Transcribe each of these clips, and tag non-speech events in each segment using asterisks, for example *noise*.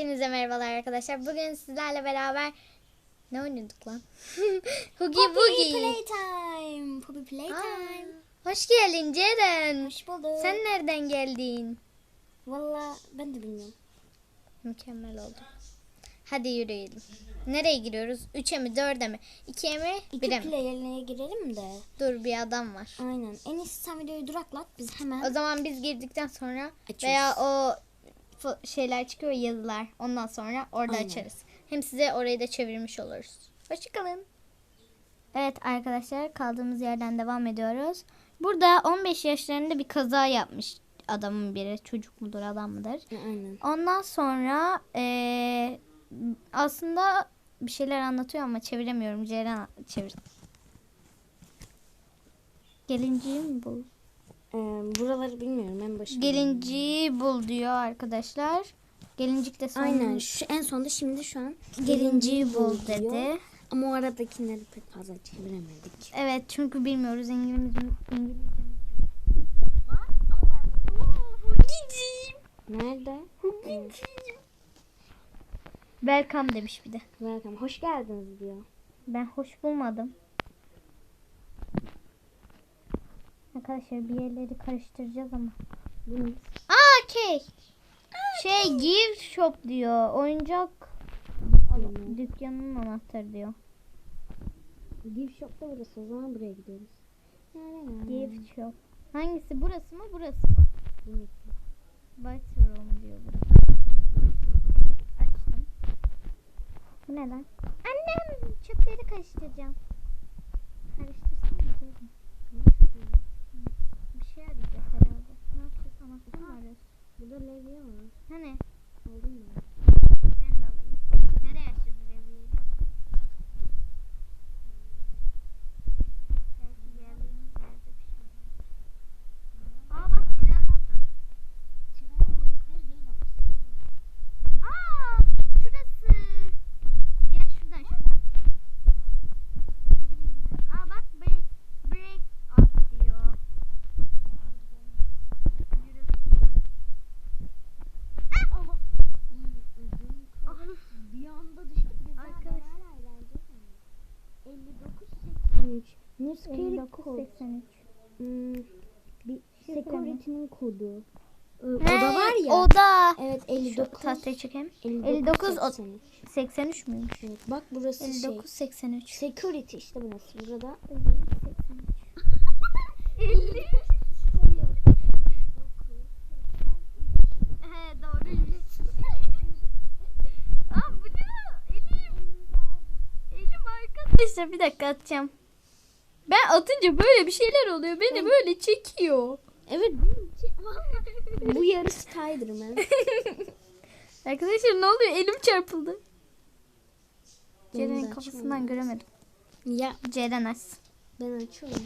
Hepinize merhabalar arkadaşlar. Bugün sizlerle beraber ne oynuyorduk lan? *laughs* Hugi Bugi. Playtime. Poppy Playtime. Aa, Hoş geldin Ceren. Hoş bulduk. Sen nereden geldin? Valla ben de bilmiyorum. Mükemmel oldu. Hadi yürüyelim. Nereye giriyoruz? 3'e mi 4'e mi? 2'ye mi? İki 1'e mi? player'ine girelim de. Dur bir adam var. Aynen. En iyisi sen videoyu duraklat. Biz hemen O zaman biz girdikten sonra Açıyoruz. veya o şeyler çıkıyor yazılar. Ondan sonra orada Aynen. açarız. Hem size orayı da çevirmiş oluruz. Hoşçakalın. Evet arkadaşlar kaldığımız yerden devam ediyoruz. Burada 15 yaşlarında bir kaza yapmış adamın biri. Çocuk mudur adam mıdır? Aynen. Ondan sonra eee, aslında bir şeyler anlatıyor ama çeviremiyorum. Ceren çevir. Gelinciyi mi bul? Ee, buraları bilmiyorum en başında. Gelinciyi bul diyor arkadaşlar. Gelincik de son. Aynen. Şu en sonda şimdi şu an Gelinciyi bul diyor. dedi. Ama o aradakileri pek fazla çeviremedik. Evet çünkü bilmiyoruz İngilizce. İngilizce. Nerede? Welcome demiş bir de. Welcome. Hoş geldiniz diyor. Ben hoş bulmadım. Arkadaşlar bir yerleri karıştıracağız ama. Aa okey. Şey gift shop diyor. Oyuncak Bilmiyorum. dükkanının anahtarı diyor. Gift shop'ta burası. O zaman buraya gidiyoruz. Gift shop. Hangisi? Burası mı? Burası mı? White room diyor burası. Açtım. Bu ne lan? Annem çöpleri karıştıracağım. Karıştırsana canım. Bir şey arayacağız herhalde. Arıyoruz? Burada levye var. Hani? Aldın mı? Ben de alayım. Nereye açacağız revyeyi? Belki geldiğimiz yerde bir şey var. Aa bak tren orada. Trenin renkleri değil ama. Aa şurası. Gel şuradan şuradan. Ne bileyim ben. Aa bak break, break up diyor. Yürü. Ama ödüm bir anda düştük. Biz Arkadaş- hala eğleneceğiz ama. 59 83. Ne security 59 code? 83. Hmm, bir mi? security'nin kodu. Ee, oda var ya. Oda. Evet Şu 59. tahtayı çekeyim. 59, 59 o- 83. 83 müymüş? Evet, bak burası 59 şey. 83. Security işte burası. Burada 50 He doğruymuş. Aa bu ne? Elim. Elim arkadaşlar bir dakika atacağım. Ben atınca böyle bir şeyler oluyor. Beni böyle çekiyor. Evet *laughs* Bu yarı Spiderman. *laughs* Arkadaşlar ne oluyor? Elim çarpıldı. Ceren'in kafasından göremedim. ya Ceren aç. ben açıyorum.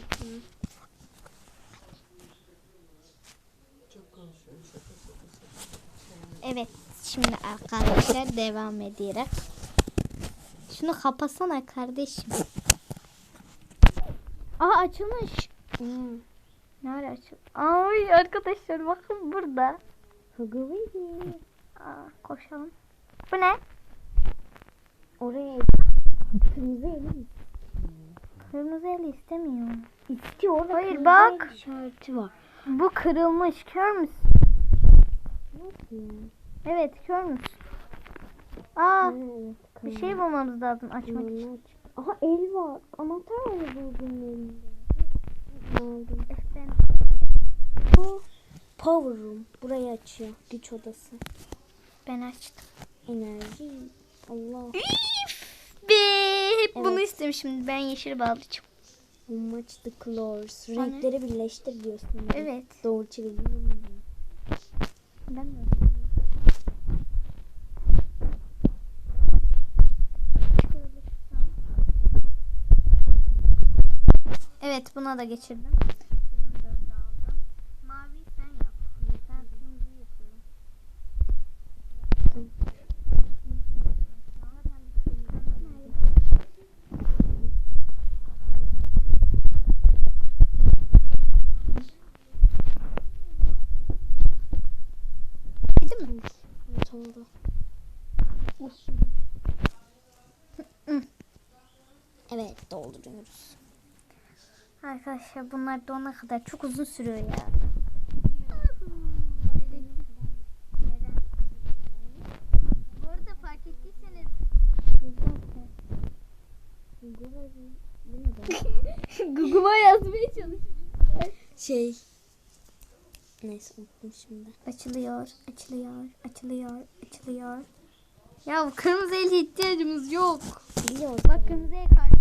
Evet şimdi arkadaşlar devam ediyoruz. Şunu kapatsana kardeşim. Aa açılmış. Hmm. Nerede açıldı? Ay arkadaşlar bakın burada. Aa, koşalım. Bu ne? Oraya kırmızı elim Kırmızı el istemiyor. istiyor. Hayır, bak. işareti var. Bu kırılmış kör müsün? Nasıl? Evet kör müsün? Aa Evet, bir şey bulmamız lazım açmak için. Aha el var. Anahtar var buldum elinde. Aldım. Ben Bu power room. Burayı açıyor. Güç odası. ben açtım. Enerji. Allah. Be hep bunu Evet. istemişim. Ben yeşil bağlayacağım. Much the colors. Renkleri birleştir diyorsun. Evet. Doğru çevirdim. Ben de buna da geçirdim. Bunu da aldım. Mavi sen yap. Ben turuncu yapıyorum. Yaptım. oldu. evet dolduruyoruz. Arkadaşlar bunlar donana kadar çok uzun sürüyor ya. Bu arada fark ettiyseniz *laughs* Google'a yazmaya çalışıyorum. Şey. Neyse unuttum şimdi. Açılıyor, açılıyor, açılıyor, açılıyor. Ya bu kırmızı elde ihtiyacımız yok. Biliyorum. Bak kırmızı el karşıda.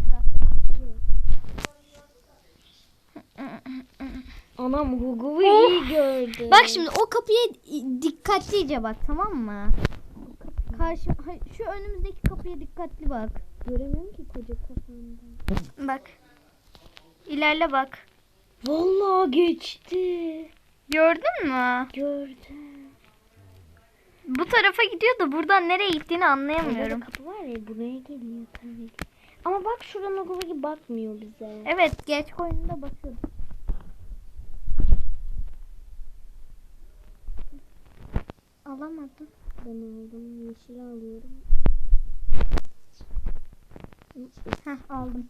Anam Hugo'yu iyi gördü. Bak şimdi o kapıya dikkatlice bak tamam mı? Karşı şu önümüzdeki kapıya dikkatli bak. Göremiyorum ki koca kafamda. Bak. İlerle bak. Vallahi geçti. Gördün mü? Gördüm. Bu tarafa gidiyor da buradan nereye gittiğini Burada anlayamıyorum. kapı var ya buraya geliyor tabii. Ama bak şuranın Hugo'yu bakmıyor bize. Evet, geç oyununda bakıyordum. Alamadım. Ben aldım. Yeşil alıyorum. Heh, aldım.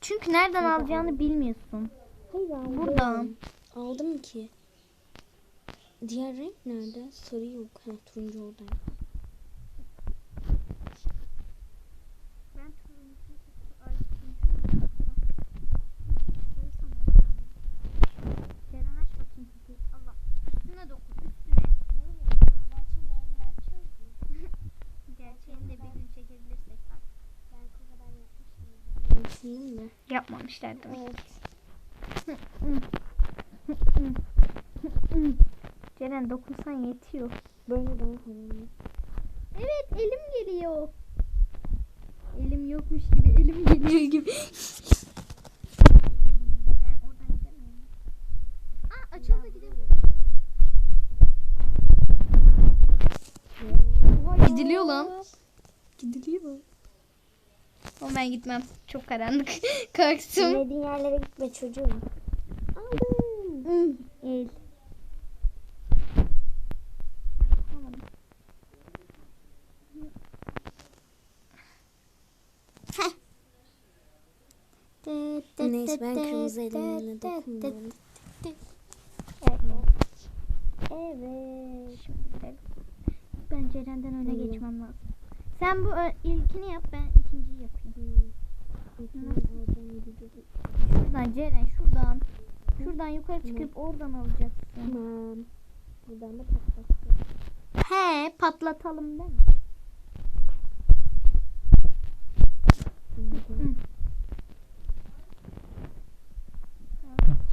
Çünkü nereden alacağını bilmiyorsun. Hayır aldım. Buradan. Aldım ki. Diğer renk nerede? Sarı yok. Ha turuncu orada. Ben turuncu, ay turuncu Sarı sanırım. Ceren aç bakayım kapıyı. Allah. Üstüne dokun, üstüne. Gerçeğini de bir gün çekebilirsek artık. Düşündüm de. Yapmamışlar demek. Evet. Ceren dokunsan yetiyor. Böyle kolay. Evet elim geliyor. Elim yokmuş gibi elim geliyor gibi. *laughs* Aa açıldı gidiliyor lan. Gidiliyor. Ama ben gitmem. Çok karanlık. *laughs* Kalktım. Bilmediğin yerlere gitme çocuğum. Aldım. El. Neyse ben kırmızı elimle dokunmuyorum. Evet. Şimdi gidelim. Ben Ceren'den öne geçmem lazım. Sen bu ö- ilkini yap ben ikinciyi yapayım. Şuradan Ceren şuradan. Şuradan yukarı çıkıp oradan alacaksın. Tamam. Buradan da patlattım. He patlatalım değil mi?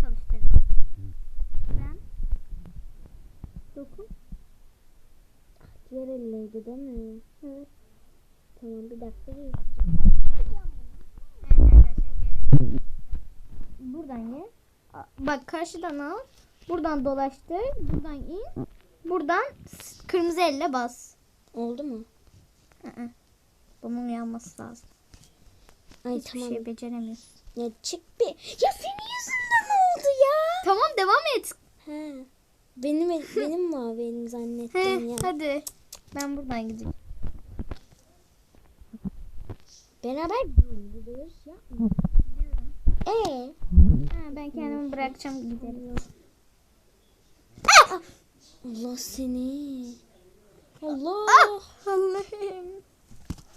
Çalıştırdım. Ben dokun. Diğer elleydi değil mi? Evet. Tamam bir dakika. Buradan. A- Bak karşıdan al. Buradan dolaştır. Buradan in. Buradan kırmızı elle bas. Oldu mu? Hı hı. Bunun yanması lazım. Ay Hiçbir tamam. şey beceremiyorsun. Ya çık bir. Ya senin yüzünden oldu ya. Tamam devam et. He. Benim benim mavi elim He, zannettim ya. hadi. Ben buradan gideyim. Beraber gidiyoruz ya. Ee? Ha, ben kendimi bırakacağım giderim. Allah seni. Allah. Allah'ım.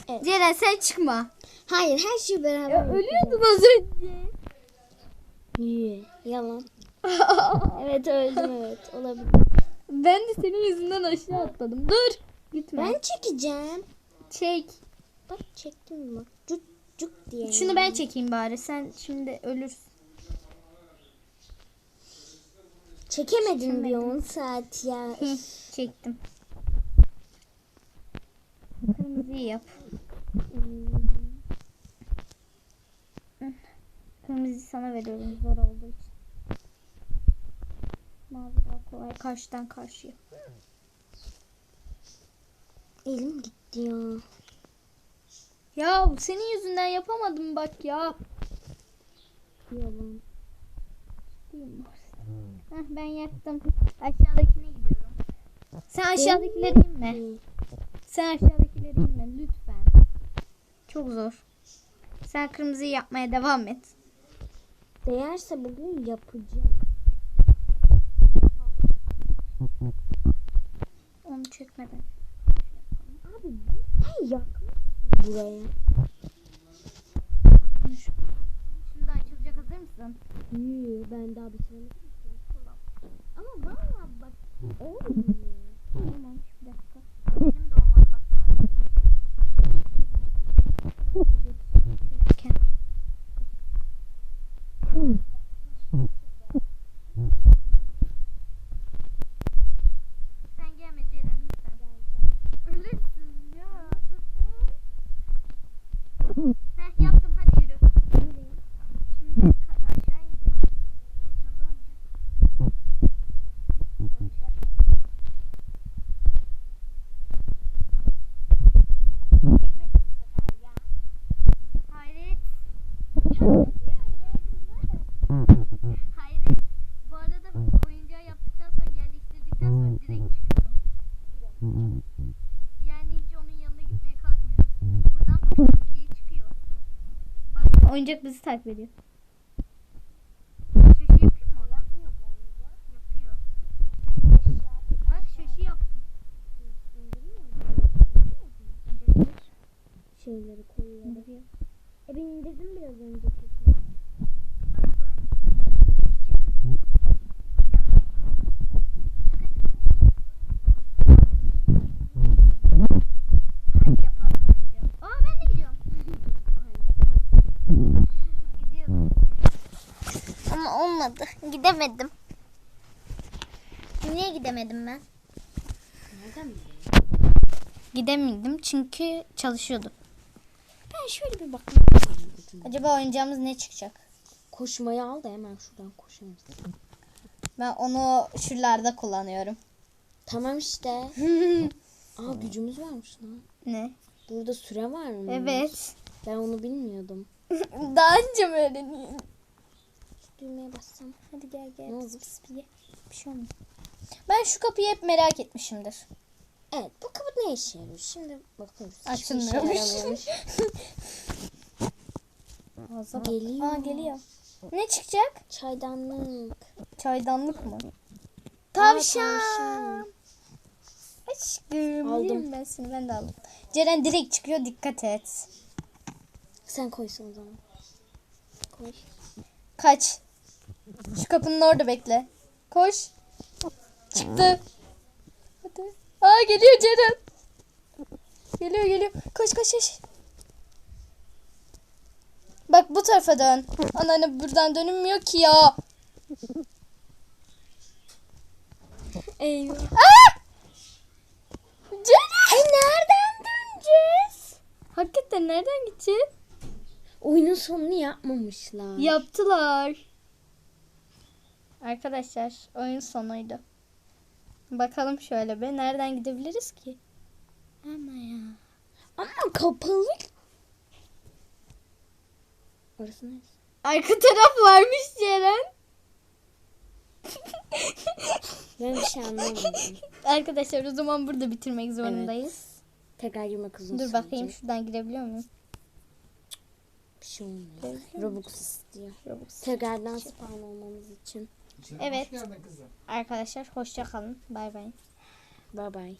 Evet. Ceren sen çıkma. Hayır her şey beraber. Ya ölüyordun az önce. Yü, Yalan. *laughs* evet öldüm evet olabilir. Ben de senin yüzünden aşağı atladım. Dur. Gitme. Ben çekeceğim. Çek. Bak çektim bak. Cuk cuk diye. Şunu ben çekeyim bari. Sen şimdi ölürsün. Çekemedim bir 10 saat ya. Hı, çektim. Kırmızıyı yap. Kırmızıyı sana veriyorum zor olduğu için. Mavi daha kolay karşıdan karşıya. Elim gitti ya. Ya senin yüzünden yapamadım bak ya. Yalan. Heh, ben yaktım. Aşağıdakine gidiyorum. Sen aşağıdakileri inme. Sen aşağıdakileri inme lütfen. Çok zor. Sen kırmızıyı yapmaya devam et. Değerse bugün yapacağım. Onu çekmeden. Abi bu ne yakma buraya. Şimdi açılacak hazır mısın? Yuu ben daha bitiremedim. Ama valla bak olmuyor. Tamam bir dakika. Benim de olmadı bak sadece. Sen gelme Ceren lütfen. Ölürsün ya. Heh yaptım hadi yürü. Şimdi ka- aşağı ineceğiz. Açıldı oyuncak. Hayret. Hayret. Bu arada oyuncağı yaptıktan sonra yerleştirdikten sonra direkt çıkıyor. Yani hiç onun yanına gitmeye kalkmıyoruz. Buradan pıt diye çıkıyor. Bak oyuncak bizi takip ediyor. Şeyleri koyuyorum. E ben indirdim biraz önce. Bak böyle. Çık. Yanına git. Hadi yapalım oyuncağı. Aa ben de gidiyorum. Gidiyorum. Ama olmadı. *laughs* Gidemedim. Niye gidemedim ben? Nereden mi? Gidemedim çünkü çalışıyordu. Ben şöyle bir bakayım. Acaba oyuncağımız ne çıkacak? Koşmayı al da hemen şuradan koşarız. Ben onu şuralarda kullanıyorum. Tamam işte. *laughs* Aa gücümüz varmış lan. ne? Burada süre var mı? Evet. Ben onu bilmiyordum. *laughs* Daha önce mi öğreneyim? Düğmeye bassam. Hadi gel gel. Ne olur? pıs diye. Bir şey olmaz. Ben şu kapıyı hep merak etmişimdir. Evet bu kapı ne işe yarıyor? Şimdi bakıyoruz. İşe Açılmıyormuş. *laughs* Geliyor. Aa geliyor. Ne çıkacak? Çaydanlık. Çaydanlık mı? tavşan. Tavşan. Aşkım. Aldım. Ben seni ben de aldım. Ceren direkt çıkıyor dikkat et. Sen koysun o zaman. Koy. Kaç. Şu kapının orada bekle. Koş. Çıktı. Hadi. Aa geliyor Ceren. Geliyor geliyor. Koş koş koş. Bak bu tarafa dön. Anneanne buradan dönülmüyor ki ya. Eyvah. Aa! Ceren. nereden döneceğiz? Hakikaten nereden gideceğiz? Oyunun sonunu yapmamışlar. Yaptılar. Arkadaşlar oyun sonuydu. Bakalım şöyle be nereden gidebiliriz ki? Ama ya. Ama kapalı. Orası neresi? Arka taraf varmış Ceren. *laughs* Ben bir şey anlamadım. Arkadaşlar o zaman burada bitirmek zorundayız. Tekrar girmek uzun Dur bakayım sürecek. şuradan girebiliyor muyum? Bir şey olmuyor. Robux istiyor. Robux. Tekrardan spawn olmamız için. Evet. Arkadaşlar hoşça kalın. Bay bay. Bye bye.